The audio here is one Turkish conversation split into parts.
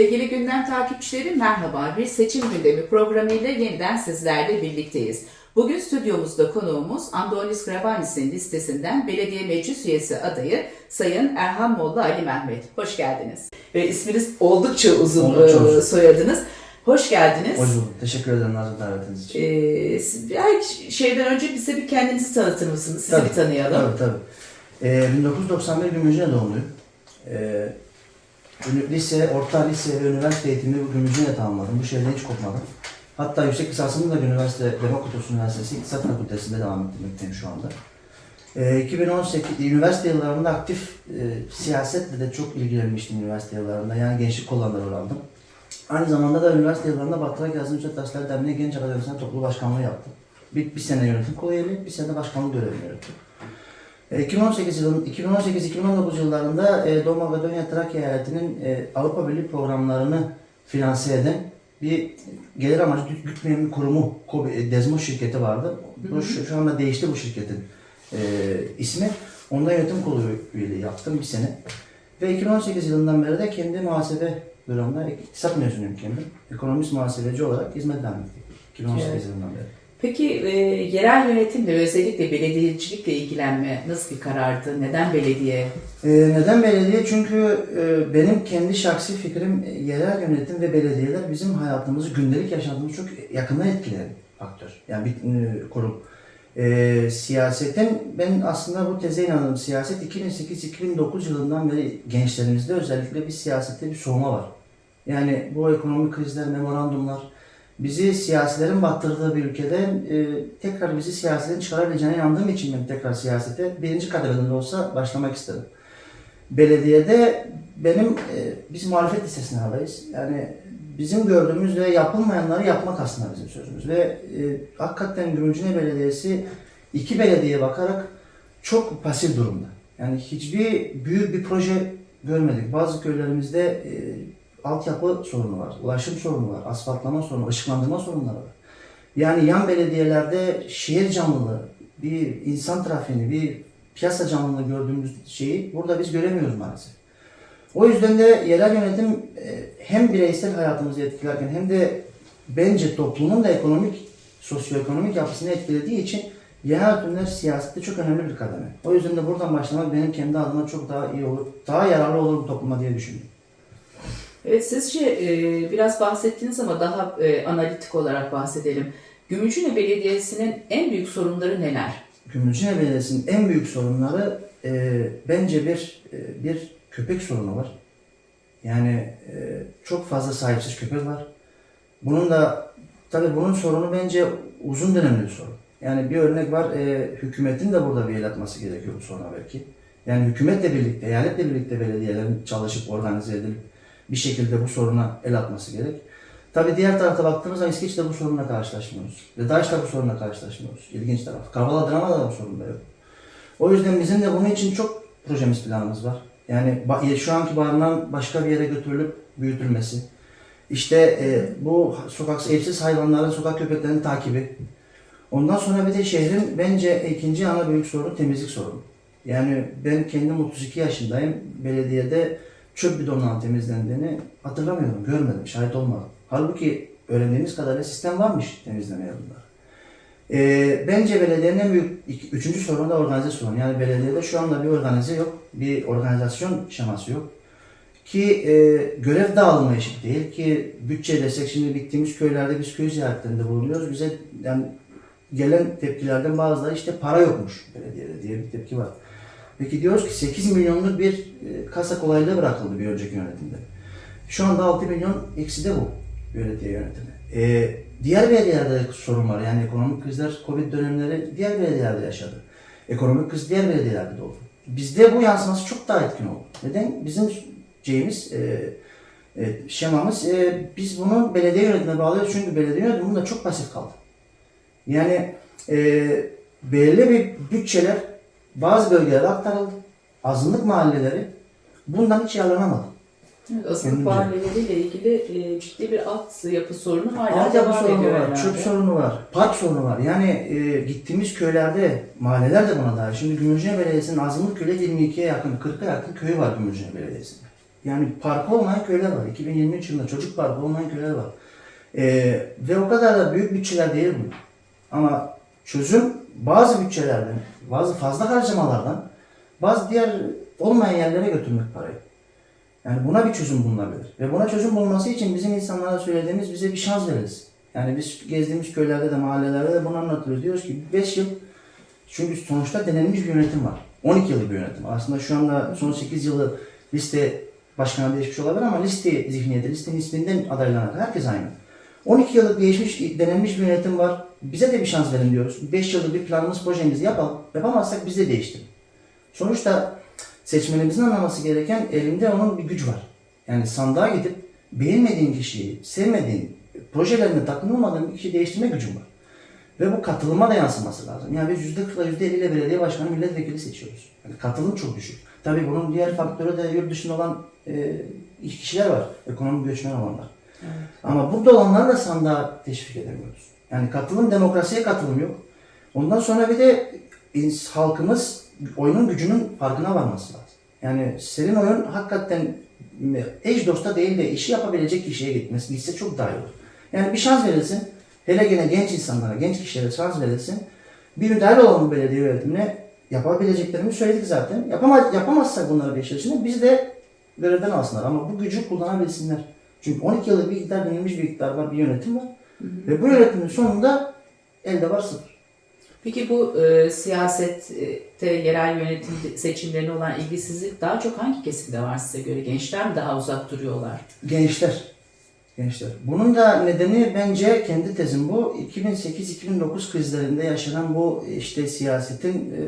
Sevgili gündem takipçileri merhaba. Bir seçim gündemi programıyla yeniden sizlerle birlikteyiz. Bugün stüdyomuzda konuğumuz Andonis Gravanis'in listesinden belediye meclis üyesi adayı Sayın Erhan Molla Ali Mehmet. Hoş geldiniz. Ve isminiz oldukça uzun Oldukça e, uzun. soyadınız. Hoş geldiniz. Hoş bulduk. Teşekkür ederim nazik davetiniz için. Ee, şeyden önce bize bir kendinizi tanıtır mısınız? Sizi Tabii, bir tanıyalım. Tabii tabii. Ee, 1991 Gümrücüne doğumluyum. Ee, lise, orta lise ve üniversite eğitimimi bu Gümrücüne tamamladım. Bu şehirden hiç kopmadım. Hatta yüksek lisansımı da üniversite, Demokritos Üniversitesi İktisat Fakültesi'nde devam ettirmekteyim şu anda. Ee, 2018 üniversite yıllarında aktif e, siyasetle de çok ilgilenmiştim üniversite yıllarında. Yani gençlik kollarında rol aldım. Aynı zamanda da üniversite yıllarında Batırak Yazdım Ücret Dersler Derneği Genç Akademisi'nde toplu başkanlığı yaptım. Bir, bir sene yönetim üyeliği, bir sene başkanlık görevini yürüttüm. E, 2018 yılın 2018-2019 yıllarında e, Doğu Makedonya Trakya eyaletinin e, Avrupa Birliği programlarını finanse eden bir gelir amacı güt- gütmeyen bir kurumu e, Dezmo şirketi vardı. Bu şu, şu anda değişti bu şirketin e, ismi. Onda yönetim kurulu üyeliği yaptım bir sene. Ve 2018 yılından beri de kendi muhasebe büromda iktisat mezunuyum kendim. Ekonomist muhasebeci olarak hizmet vermekteyim. 2018 Evet. yılından beri. Peki e, yerel yönetimle özellikle belediyecilikle ilgilenme nasıl bir karardı? Neden belediye? Ee, neden belediye? Çünkü e, benim kendi şahsi fikrim e, yerel yönetim ve belediyeler bizim hayatımızı, gündelik yaşantımızı çok yakından etkileyen faktör. Yani bir e, kurum. E, siyasetin, ben aslında bu teze inanırım. Siyaset 2008-2009 yılından beri gençlerimizde özellikle bir siyasette bir soğuma var. Yani bu ekonomik krizler, memorandumlar, bizi siyasilerin battırdığı bir ülkede e, tekrar bizi siyasetin çıkarabileceğine inandığım için ben tekrar siyasete birinci kademeden de olsa başlamak istedim. Belediyede benim, e, biz muhalefet listesine adayız. Yani bizim gördüğümüz ve yapılmayanları yapmak aslında bizim sözümüz. Ve e, hakikaten Gümrücüne Belediyesi iki belediyeye bakarak çok pasif durumda. Yani hiçbir büyük bir proje görmedik. Bazı köylerimizde e, altyapı sorunu var, ulaşım sorunu var, asfaltlama sorunu, ışıklandırma sorunları var. Yani yan belediyelerde şehir canlılığı, bir insan trafiğini, bir piyasa canlılığı gördüğümüz şeyi burada biz göremiyoruz maalesef. O yüzden de yerel yönetim e, hem bireysel hayatımızı etkilerken hem de bence toplumun da ekonomik, sosyoekonomik yapısını etkilediği için yerel yönetimler siyasette çok önemli bir kademe. O yüzden de buradan başlamak benim kendi adıma çok daha iyi olur, daha yararlı olur bu topluma diye düşünüyorum. Evet sizce e, biraz bahsettiniz ama daha e, analitik olarak bahsedelim. Gümüşhane Belediyesi'nin en büyük sorunları neler? Gümrücüne Belediyesi'nin en büyük sorunları e, bence bir e, bir köpek sorunu var. Yani e, çok fazla sahipsiz köpek var. Bunun da tabii bunun sorunu bence uzun dönemli bir sorun. Yani bir örnek var, e, hükümetin de burada bir el atması gerekiyor bu soruna belki. Yani hükümetle birlikte, eyaletle birlikte belediyelerin çalışıp organize edilip bir şekilde bu soruna el atması gerek. Tabii diğer tarafta baktığımız zaman İskeç'te bu sorunla karşılaşmıyoruz. Ve Daş'ta bu sorunla karşılaşmıyoruz. İlginç taraf. Kavala Drama'da da bu sorun yok. O yüzden bizim de bunun için çok projemiz planımız var. Yani şu anki barınan başka bir yere götürülüp büyütülmesi. İşte e, bu sokak evsiz hayvanların, sokak köpeklerinin takibi. Ondan sonra bir de şehrin bence ikinci ana büyük sorunu temizlik sorunu. Yani ben kendim 32 yaşındayım. Belediyede çöp bidonlarının temizlendiğini hatırlamıyorum, görmedim, şahit olmadım. Halbuki öğrendiğimiz kadarıyla sistem varmış temizlemeye bunlar. Ee, bence belediyenin en büyük iki- üçüncü sorunu da organize sorun. Yani belediyede şu anda bir organize yok, bir organizasyon şeması yok. Ki e, görev dağılımı eşit değil ki bütçe desek şimdi gittiğimiz köylerde biz köy ziyaretlerinde bulunuyoruz. Bize yani gelen tepkilerden bazıları işte para yokmuş belediyede diye bir tepki var. Peki diyoruz ki 8 milyonluk bir e, kasa kolaylığı bırakıldı bir önceki yönetimde. Şu anda 6 milyon eksi de bu belediye yönetimi. E, diğer belediyelerde de sorun var. Yani ekonomik krizler, Covid dönemleri diğer belediyelerde yaşadı. Ekonomik kriz diğer belediyelerde de oldu. Bizde bu yansıması çok daha etkin oldu. Neden? Bizim şeyimiz, e, e, şemamız, e, biz bunu belediye yönetimine bağlıyoruz. Çünkü belediye yönetimi bunda çok pasif kaldı. Yani e, belirli bir bütçeler bazı bölgelere aktarıldı. Azınlık mahalleleri bundan hiç yararlanamadı. Evet, mahalleleriyle ilgili e, ciddi bir alt yapı sorunu hala Altyapı devam sorunu var, herhalde. çöp sorunu var, park sorunu var. Yani e, gittiğimiz köylerde, mahalleler de buna dahil. Şimdi Gümrücüne Belediyesi'nin azınlık köyü 22'ye yakın, 40'a yakın köyü var Gümrücüne Belediyesi'nin. Yani parkı olmayan köyler var. 2023 yılında çocuk parkı olmayan köyler var. E, ve o kadar da büyük bütçeler değil bu. Ama çözüm bazı bütçelerden, bazı fazla harcamalardan, bazı diğer olmayan yerlere götürmek parayı. Yani buna bir çözüm bulunabilir. Ve buna çözüm bulması için bizim insanlara söylediğimiz bize bir şans veririz. Yani biz gezdiğimiz köylerde de mahallelerde de bunu anlatıyoruz. Diyoruz ki 5 yıl çünkü sonuçta denenmiş bir yönetim var. 12 yıllık bir yönetim. Aslında şu anda son 8 yılı liste başkanı değişmiş olabilir ama liste zihniyeti, listenin isminden adaylanan herkes aynı. 12 yıllık değişmiş, denenmiş bir yönetim var. Bize de bir şans verin diyoruz. 5 yıllık bir planımız, projemizi yapalım. Yapamazsak biz de değiştirin. Sonuçta seçmenimizin anlaması gereken elinde onun bir gücü var. Yani sandığa gidip beğenmediğin kişiyi, sevmediğin, projelerine takım olmadığın bir kişiyi değiştirme gücün var. Ve bu katılıma da yansıması lazım. Yani biz %40'la %50 ile belediye başkanı milletvekili seçiyoruz. Yani katılım çok düşük. Tabii bunun diğer faktörü de yurt dışında olan e, kişiler var. Ekonomik göçmen olanlar. Ama burada olanları da sandığa teşvik edemiyoruz. Yani katılım, demokrasiye katılım yok. Ondan sonra bir de halkımız oyunun gücünün farkına varması lazım. Yani senin oyun hakikaten eş dosta değil de işi yapabilecek kişiye gitmesi, gitse çok daha iyi olur. Yani bir şans verilsin. Hele gene genç insanlara, genç kişilere şans verilsin. Bir müdahale olalım belediye yönetimine. Yapabileceklerini söyledik zaten. Yapama, yapamazsak bunları 5 yıl içinde biz de görevden alsınlar. Ama bu gücü kullanabilsinler. Çünkü 12 yıllık bir iktidar denilmiş bir iktidar var, bir yönetim var. Ve bu yönetimin sonunda elde var sıfır. Peki bu e, siyasette, yerel yönetim seçimlerine olan ilgisizlik daha çok hangi kesimde var size göre? Gençler mi daha uzak duruyorlar? Gençler. Gençler. Bunun da nedeni bence kendi tezim bu. 2008-2009 krizlerinde yaşanan bu işte siyasetin e,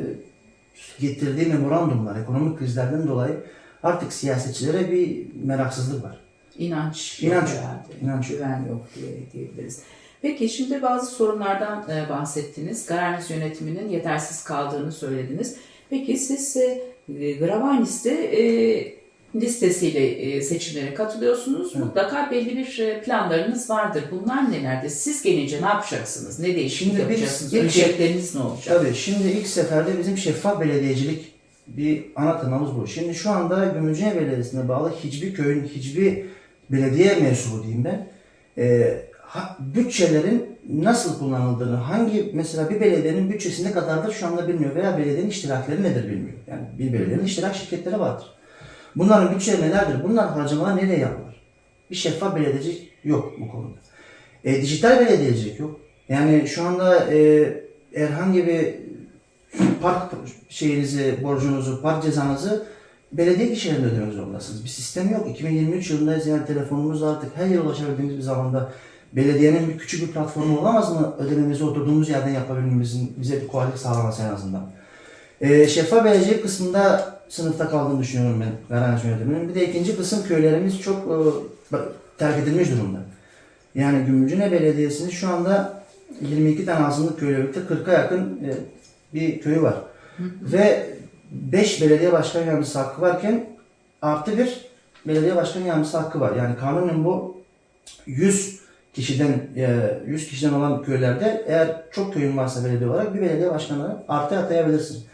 getirdiği memorandumlar, ekonomik krizlerden dolayı artık siyasetçilere bir meraksızlık var. İnanç, İnanç yok herhalde. İnanç. Güven yok diye diyebiliriz. Peki şimdi bazı sorunlardan e, bahsettiniz. Garanis yönetiminin yetersiz kaldığını söylediniz. Peki siz e, Gravanis'te e, listesiyle e, seçimlere katılıyorsunuz. Evet. Mutlaka belli bir planlarınız vardır. Bunlar nelerdir? Siz gelince ne yapacaksınız? Ne değişiklik Şimdi yapacaksınız? Öncelikleriniz ne olacak? Tabii şimdi ilk seferde bizim şeffaf belediyecilik bir ana temamız bu. Şimdi şu anda Gümülcine Belediyesi'ne bağlı hiçbir köyün, hiçbir belediye mensubu diyeyim ben, e, ha- bütçelerin nasıl kullanıldığını, hangi mesela bir belediyenin bütçesi ne kadardır şu anda bilmiyor veya belediyenin iştirakleri nedir bilmiyor. Yani bir belediyenin iştirak şirketleri vardır. Bunların bütçeleri nelerdir? Bunlar harcamalar nereye yapılır? Bir şeffaf belediyecilik yok bu konuda. E, dijital belediyecilik yok. Yani şu anda e, herhangi bir park şeyinizi, borcunuzu, park cezanızı belediye kişilerine ödemek zorundasınız. Bir sistem yok. 2023 yılındayız yani telefonumuzla artık her yere ulaşabildiğimiz bir zamanda belediyenin bir küçük bir platformu olamaz mı? Ödememizi oturduğumuz yerden yapabilmemizin bize bir kolaylık sağlaması en azından. Ee, şeffaf belediyecilik kısmında sınıfta kaldığını düşünüyorum ben garanti yönetiminin. Bir de ikinci kısım köylerimiz çok e, terk edilmiş durumda. Yani Gümrücüne Belediyesi'nin şu anda 22 tane azınlık köyle birlikte 40'a yakın e, bir köyü var. Ve 5 belediye başkan yardımcısı hakkı varken artı bir belediye başkan yardımcısı hakkı var. Yani kanunen bu 100 kişiden e, 100 kişiden olan köylerde eğer çok köyün varsa belediye olarak bir belediye başkanı artı atayabilirsin.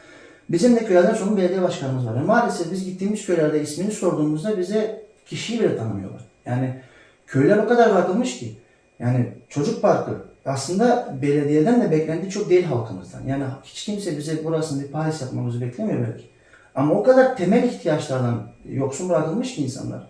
Bizim de köylerden sonra belediye başkanımız var. Maalesef biz gittiğimiz köylerde ismini sorduğumuzda bize kişiyi bile tanımıyorlar. Yani köyler o kadar bırakılmış ki. Yani çocuk parkı aslında belediyeden de beklenti çok değil halkımızdan. Yani hiç kimse bize burasını bir Paris yapmamızı beklemiyor belki. Ama o kadar temel ihtiyaçlardan yoksun bırakılmış ki insanlar.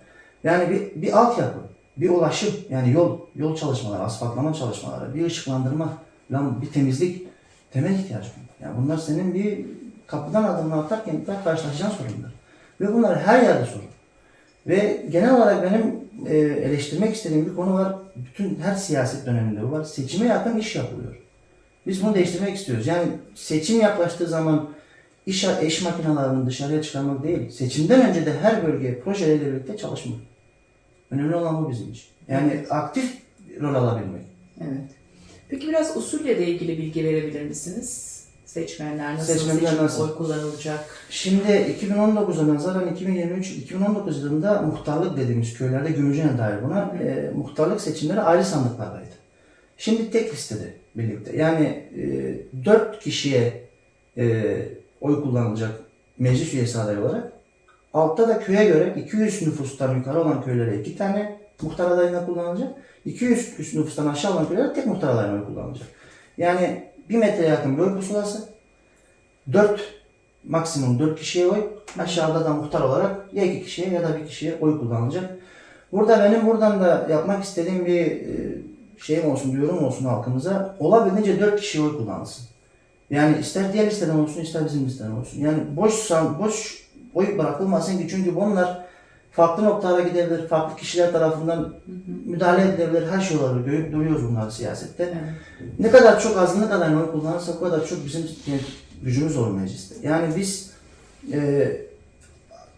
Yani bir, bir altyapı, bir ulaşım, yani yol, yol çalışmaları, asfaltlama çalışmaları, bir ışıklandırma, lan bir temizlik temel ihtiyaç bunlar. Yani bunlar senin bir kapıdan adımını atarken mutlaka karşılaşacağın sorunlar. Ve bunlar her yerde sorun. Ve genel olarak benim e, eleştirmek istediğim bir konu var. Bütün her siyaset döneminde bu var. Seçime yakın iş yapılıyor. Biz bunu değiştirmek istiyoruz. Yani seçim yaklaştığı zaman iş eş makinelerini dışarıya çıkarmak değil. Seçimden önce de her bölgeye projeleriyle birlikte çalışmak. Önemli olan bu bizim için. Yani aktif rol alabilmek. Evet. Peki biraz usulle de ilgili bilgi verebilir misiniz? Seçmenler nasıl, Seçmenler seçim nasıl? oy kullanılacak? Şimdi 2019'a nazaran 2023 2019 yılında muhtarlık dediğimiz köylerde Gümrücüne dair buna e, muhtarlık seçimleri ayrı sandıklardaydı. Şimdi tek listede birlikte. Yani e, 4 kişiye e, oy kullanılacak meclis üyesi adayı olarak Altta da köye göre 200 nüfustan yukarı olan köylere iki tane muhtar adayına kullanılacak. 200 nüfustan aşağı olan köylere tek muhtar adayına kullanılacak. Yani bir metreye yakın boy pusulası, 4 maksimum 4 kişiye oy, aşağıda da muhtar olarak ya iki kişiye ya da bir kişiye oy kullanılacak. Burada benim buradan da yapmak istediğim bir e, şeyim olsun, duyurum olsun halkımıza. Olabildiğince 4 kişi oy kullansın. Yani ister diğer listeden olsun, ister bizim listeden olsun. Yani boş boş oy bırakılmasın ki çünkü bunlar farklı noktalara gidebilir, farklı kişiler tarafından müdahale edilebilir, her şey olabilir. Görüp duruyoruz bunları siyasette. Evet. Ne kadar çok azınlık adayını oy kullanırsak o kadar çok bizim gücümüz olur mecliste. Yani biz e,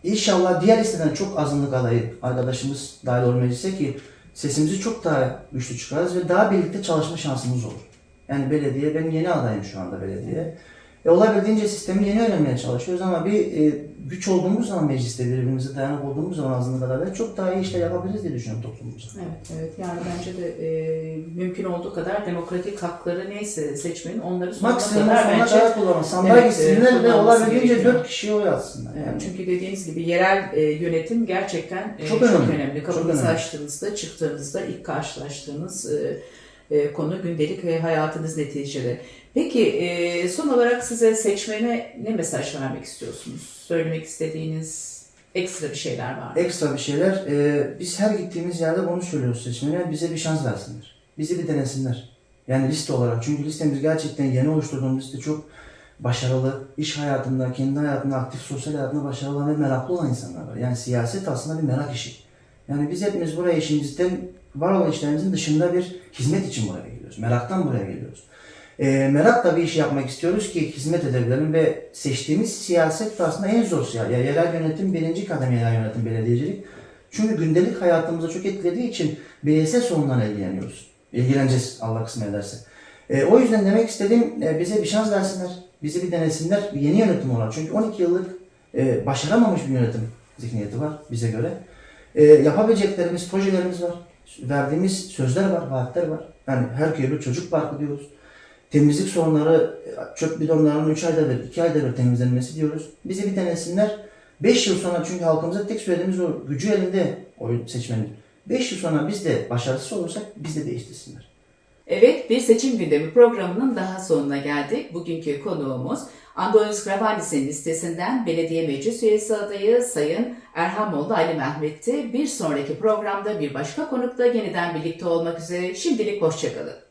inşallah diğer listeden çok azınlık adayı arkadaşımız dahil olur meclise ki sesimizi çok daha güçlü çıkarırız ve daha birlikte çalışma şansımız olur. Yani belediye, ben yeni adayım şu anda belediye. E, olabildiğince sistemi yeni öğrenmeye çalışıyoruz ama bir e, güç olduğumuz zaman mecliste birbirimize dayanık olduğumuz zaman azınlık adayları çok daha iyi işler yapabiliriz diye düşünüyorum toplumumuza. Evet, evet. Yani bence de e, mümkün olduğu kadar demokratik hakları neyse seçmenin onları sonuna Maksimum kadar sonuna bence kadar kullanın. Sandalye Evet, gitsinler evet, ve olabildiğince dört kişiye oy atsınlar. Evet, Yani. Çünkü dediğiniz gibi yerel e, yönetim gerçekten e, Çok çok, önemli. önemli. Çok Kapınızı önemli. açtığınızda, çıktığınızda ilk karşılaştığınız e, e, konu gündelik ve hayatınız neticede. Peki e, son olarak size seçmene ne mesaj vermek istiyorsunuz? Söylemek istediğiniz ekstra bir şeyler var mı? Ekstra bir şeyler. e, biz her gittiğimiz yerde bunu söylüyoruz seçmene. Bize bir şans versinler. Bizi bir denesinler. Yani liste olarak. Çünkü listemiz gerçekten yeni oluşturduğumuz liste çok başarılı, iş hayatında, kendi hayatında, aktif sosyal hayatında başarılı ve meraklı olan insanlar var. Yani siyaset aslında bir merak işi. Yani biz hepimiz buraya işimizden, var olan işlerimizin dışında bir hizmet için buraya geliyoruz. Meraktan buraya geliyoruz. E, merakla bir iş yapmak istiyoruz ki hizmet edebilelim ve seçtiğimiz siyaset de aslında en zor siyaset. Ya yerel yönetim birinci kademe yerel yönetim belediyecilik. Çünkü gündelik hayatımızı çok etkilediği için bireysel sorunlarla ilgileniyoruz. İlgileneceğiz Allah kısmet ederse. E, o yüzden demek istediğim e, bize bir şans versinler. Bizi bir denesinler. Bir yeni yönetim olarak. Çünkü 12 yıllık e, başaramamış bir yönetim zihniyeti var bize göre. E, yapabileceklerimiz, projelerimiz var. Verdiğimiz sözler var, vaatler var. Yani her bir çocuk parkı diyoruz. Temizlik sorunları, çöp bidonlarının 3 ayda bir, 2 ayda bir temizlenmesi diyoruz. Bizi bir denesinler. 5 yıl sonra çünkü halkımıza tek söylediğimiz o gücü elinde oy seçmenin. 5 yıl sonra biz de başarısız olursak biz de değiştirsinler. Evet, bir seçim gündemi programının daha sonuna geldik. Bugünkü konuğumuz Andonis Kravanis'in listesinden belediye meclis üyesi adayı Sayın Erhamoğlu Ali Mehmet'ti. Bir sonraki programda bir başka konukla yeniden birlikte olmak üzere şimdilik hoşçakalın.